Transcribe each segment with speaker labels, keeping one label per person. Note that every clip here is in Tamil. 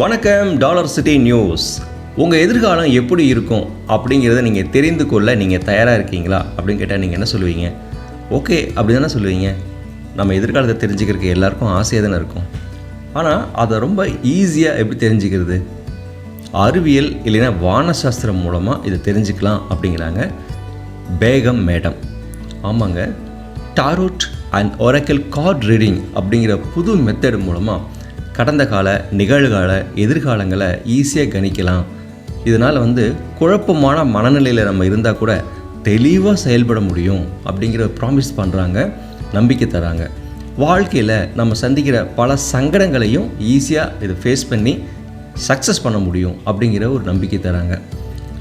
Speaker 1: வணக்கம் டாலர் சிட்டி நியூஸ். உங்கள் எதிர்காலம் எப்படி இருக்கும் அப்படிங்கிறத நீங்கள் தெரிந்து கொள்ள நீங்கள் தயாராக இருக்கீங்களா அப்படின்னு கேட்டால் நீங்கள் என்ன சொல்லுவீங்க? ஓகே அப்படி தானே சொல்லுவீங்க. நம்ம எதிர்காலத்தை தெரிஞ்சுக்கிறதுக்கு எல்லாருக்கும் ஆசையாக தானே இருக்கும். ஆனால் அதை ரொம்ப ஈஸியாக எப்படி தெரிஞ்சுக்கிறது? அறிவியல் இல்லைன்னா வானசாஸ்திரம் மூலமாக இதை தெரிஞ்சுக்கலாம் அப்படிங்கிறாங்க பேகம் மேடம். ஆமாங்க. Tarot and oracle card reading அப்படிங்கிற புது மெத்தட் மூலமாக கடந்த கால நிகழ்கால எதிர்காலங்களை ஈஸியாக கணிக்கலாம். இதனால் வந்து குழப்பமான மனநிலையில் நம்ம இருந்தால் கூட தெளிவாக செயல்பட முடியும் அப்படிங்கிற ப்ராமிஸ் பண்ணுறாங்க நம்பிக்கை தராங்க. வாழ்க்கையில் நம்ம சந்திக்கிற பல சங்கடங்களையும் ஈஸியாக இதை ஃபேஸ் பண்ணி சக்ஸஸ் பண்ண முடியும் அப்படிங்கிற ஒரு நம்பிக்கை தராங்க.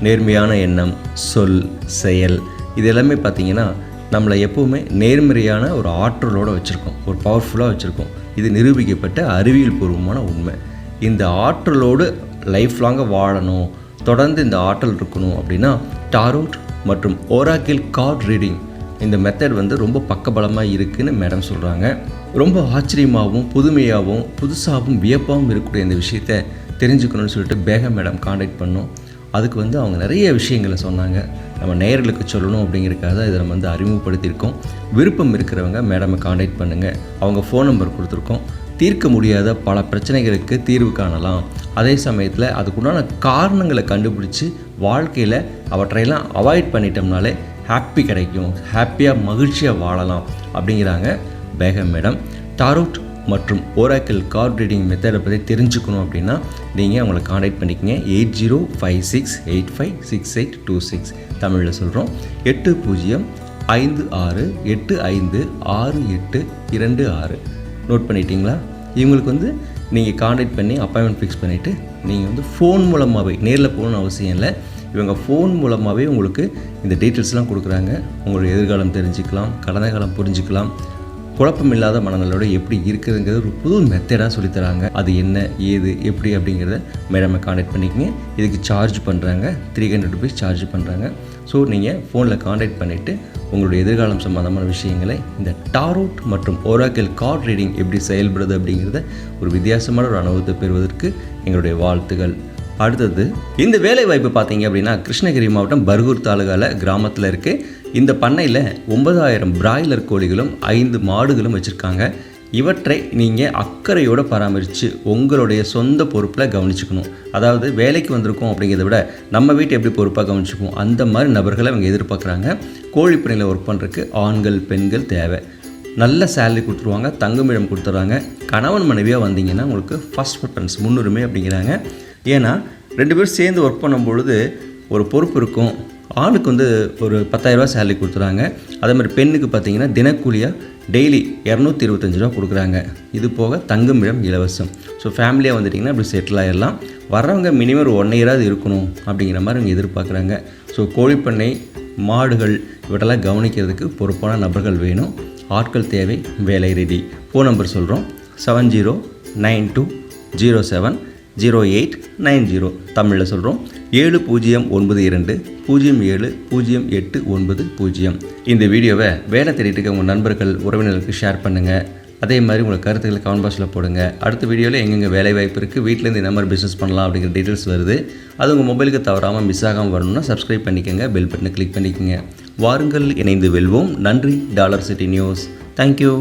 Speaker 1: நேர்மையான எண்ணம் சொல் செயல் இது எல்லாமே பார்த்திங்கன்னா நம்மளை எப்போவுமே நேர்மறையான ஒரு ஆற்றலோடு வச்சுருக்கோம். ஒரு பவர்ஃபுல்லாக வச்சுருக்கோம். இது நிரூபிக்கப்பட்ட அறிவியல் பூர்வமான உண்மை. இந்த ஆற்றலோடு லைஃப் லாங்காக வாழணும் தொடர்ந்து இந்த ஆற்றல் இருக்கணும் அப்படின்னா டாரோட் மற்றும் ஓராக்கில் கார்ட் ரீடிங் இந்த மெத்தட் வந்து ரொம்ப பக்கபலமாக இருக்குதுன்னு மேடம் சொல்கிறாங்க ரொம்ப ஆச்சரியமாகவும் புதுமையாகவும் புதுசாகவும் வியப்பாகவும் இருக்கக்கூடிய இந்த விஷயத்தை தெரிஞ்சுக்கணும்னு சொல்லிட்டு பேகம் மேடம் காண்டாக்ட் பண்ணோம். அதுக்கு வந்து அவங்க நிறைய விஷயங்களை சொன்னாங்க. நம்ம நேயர்களுக்கு சொல்லணும் அப்படிங்கிறதுக்காக இதை நம்ம வந்து அறிமுகப்படுத்தியிருக்கோம். விருப்பம் இருக்கிறவங்க மேடமை காண்டாக்ட் பண்ணுங்கள் அவங்க ஃபோன் நம்பர் கொடுத்துருக்கோம். தீர்க்க முடியாத பல பிரச்சனைகளுக்கு தீர்வு காணலாம். அதே சமயத்தில் அதுக்குண்டான காரணங்களை கண்டுபிடிச்சி வாழ்க்கையில் அவற்றையெல்லாம் அவாய்ட் பண்ணிட்டோம்னாலே ஹாப்பி கிடைக்கும். ஹாப்பியாக மகிழ்ச்சியாக வாழலாம் அப்படிங்கிறாங்க பேகம் மேடம். டாரோட் மற்றும் ஓராக்கிள் கார்ட் ரீடிங் மெத்தடை பற்றி தெரிஞ்சுக்கணும் அப்படின்னா நீங்கள் அவங்கள காண்டாக்ட் பண்ணிக்கங்க. Eight zero five six eight five six eight two six தமிழில் சொல்கிறோம் எட்டு பூஜ்ஜியம் ஐந்து ஆறு எட்டு ஐந்து ஆறு எட்டு இரண்டு ஆறு. நோட் பண்ணிட்டீங்களா? இவங்களுக்கு வந்து நீங்கள் காண்டாக்ட் பண்ணி அப்பாயின்மெண்ட் ஃபிக்ஸ் பண்ணிவிட்டு நீங்கள் வந்து ஃபோன் மூலமாகவே நேரில் போகணும்னு அவசியம் இல்லை. இவங்க ஃபோன் மூலமாகவே உங்களுக்கு இந்த டீட்டெயில்ஸ்லாம் கொடுக்குறாங்க. உங்களுடைய எதிர்காலம் தெரிஞ்சுக்கலாம் கடந்த காலம் புரிஞ்சுக்கலாம். குழப்பமில்லாத மனநிலையோட எப்படி இருக்குதுங்கிறது ஒரு புது மெத்தடாக சொல்லித்தராங்க. அது என்ன ஏது எப்படி அப்படிங்கிறத மேடமை காண்டாக்ட் பண்ணிக்கங்க. இதுக்கு சார்ஜ் பண்ணுறாங்க த்ரீ ஹண்ட்ரட் ருபீஸ் சார்ஜ் பண்ணுறாங்க ஸோ நீங்கள் ஃபோனில் காண்டாக்ட் பண்ணிவிட்டு உங்களுடைய எதிர்காலம் சம்மந்தமான விஷயங்களை இந்த டாரோட் மற்றும் ஓராக்கல் கார்ட் ரீடிங் எப்படி செயல்படுது அப்படிங்கிறத ஒரு வித்தியாசமான ஒரு அனுபவத்தை பெறுவதற்கு எங்களுடைய வாழ்த்துகள். அடுத்தது இந்த வேலை வாய்ப்பு பார்த்தீங்க அப்படின்னா கிருஷ்ணகிரி மாவட்டம் பர்கூர் தாலுகாவில் கிராமத்தில் இருக்குது இந்த பண்ணையில் ஒன்பதாயிரம் பிராய்லர் கோழிகளும் ஐந்து மாடுகளும் வச்சுருக்காங்க. இவற்றை நீங்கள் அக்கறையோடு பராமரித்து உங்களுடைய சொந்த பொறுப்பில் கவனிச்சுக்கணும். அதாவது வேலைக்கு வந்திருக்கோம் அப்படிங்கிறத விட நம்ம வீட்டை எப்படி பொறுப்பாக கவனிச்சுக்குவோம்? அந்த மாதிரி நபர்களை அவங்க எதிர்பார்க்குறாங்க. கோழி பண்ணையில் ஒர்க் பண்ணுறதுக்கு ஆண்கள் பெண்கள் தேவை. நல்ல சேலரி கொடுத்துருவாங்க தங்குமிடம் கொடுத்துட்றாங்க கணவன் மனைவியாக வந்தீங்கன்னா உங்களுக்கு ஃபஸ்ட் ப்ரிஃபரன்ஸ் முன்னுரிமை அப்படிங்கிறாங்க. ஏன்னா ரெண்டு பேரும் சேர்ந்து ஒர்க் பண்ணும் பொழுது ஒரு பொறுப்பு இருக்கும். ஆணுக்கு வந்து ஒரு பத்தாயிரரூபா சேலரி கொடுத்துறாங்க. அதே மாதிரி பெண்ணுக்கு பார்த்தீங்கன்னா தினக்கூலியாக டெய்லி இரநூத்தி இருபத்தஞ்சி ரூபா கொடுக்குறாங்க. இது போக தங்குமிடம் இலவசம். ஸோ ஃபேமிலியாக வந்துட்டிங்கன்னா அப்படி செட்டில் ஆகிடலாம் வர்றவங்க மினிமம் ஒரு ஒன் இயராவது இருக்கணும் அப்படிங்கிற மாதிரி அவங்க எதிர்பார்க்குறாங்க. ஸோ கோழிப்பண்ணை மாடுகள் இவற்றெல்லாம் கவனிக்கிறதுக்கு பொறுப்பான நபர்கள் வேணும். ஆட்கள் தேவை வேலை ரெடி ஃபோன் நம்பர் சொல்கிறோம் seven zero nine two zero seven zero eight nine zero தமிழில் சொல்கிறோம் ஏழு பூஜ்ஜியம் ஒன்பது இரண்டு பூஜ்ஜியம் ஏழு பூஜ்ஜியம் எட்டு ஒன்பது பூஜ்ஜியம். இந்த வீடியோவை வேலை தேடிட்டு இருக்க உங்கள் நண்பர்கள் உறவினர்களுக்கு ஷேர் பண்ணுங்கள் அதே மாதிரி உங்கள் கருத்துக்களை கமெண்ட் பாக்ஸில் போடுங்க. அடுத்த வீடியோவில் எங்கெங்கே வேலை வாய்ப்பு இருக்குது வீட்டிலேருந்து என்ன மாதிரி பிஸ்னஸ் பண்ணலாம் அப்படிங்கிற டீட்டெயில்ஸ் வருது. அது உங்கள் மொபைலுக்கு தவறாமல் மிஸ் ஆகாமல் வரணும்னா சப்ஸ்கிரைப் பண்ணிக்கோங்க பெல் பட்டனை கிளிக் பண்ணிக்கோங்க. வாருங்கள் இணைந்து வெல்வோம். நன்றி டாலர் சிட்டி நியூஸ். தேங்க்யூ